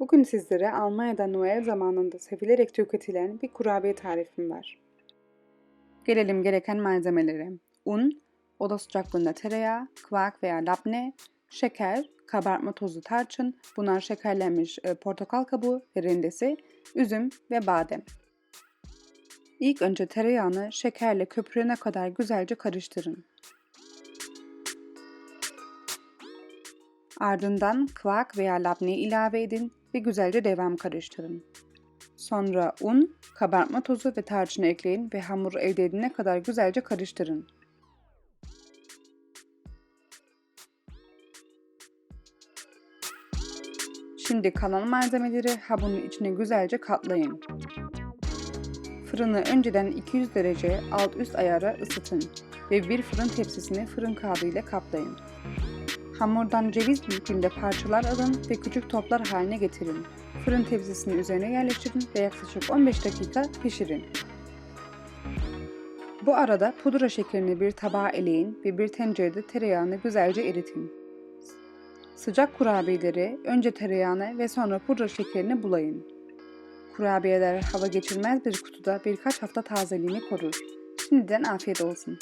Bugün sizlere Almanya'da Noel zamanında sevilerek tüketilen bir kurabiye tarifim var. Gelelim gereken malzemelere. Un, oda sıcaklığında tereyağı, kıvak veya labne, şeker, kabartma tozu tarçın, bunlar şekerlenmiş e, portakal kabuğu ve rendesi, üzüm ve badem. İlk önce tereyağını şekerle köpürene kadar güzelce karıştırın. Ardından kıvak veya labneyi ilave edin ve güzelce devam karıştırın. Sonra un, kabartma tozu ve tarçını ekleyin ve hamur elde edene kadar güzelce karıştırın. Şimdi kalan malzemeleri hamurun içine güzelce katlayın. Fırını önceden 200 derece alt üst ayara ısıtın ve bir fırın tepsisini fırın kağıdı ile kaplayın. Hamurdan ceviz büyüklüğünde parçalar alın ve küçük toplar haline getirin. Fırın tepsisinin üzerine yerleştirin ve yaklaşık 15 dakika pişirin. Bu arada pudra şekerini bir tabağa eleyin ve bir tencerede tereyağını güzelce eritin. Sıcak kurabiyeleri önce tereyağını ve sonra pudra şekerini bulayın. Kurabiyeler hava geçirmez bir kutuda birkaç hafta tazeliğini korur. Şimdiden afiyet olsun.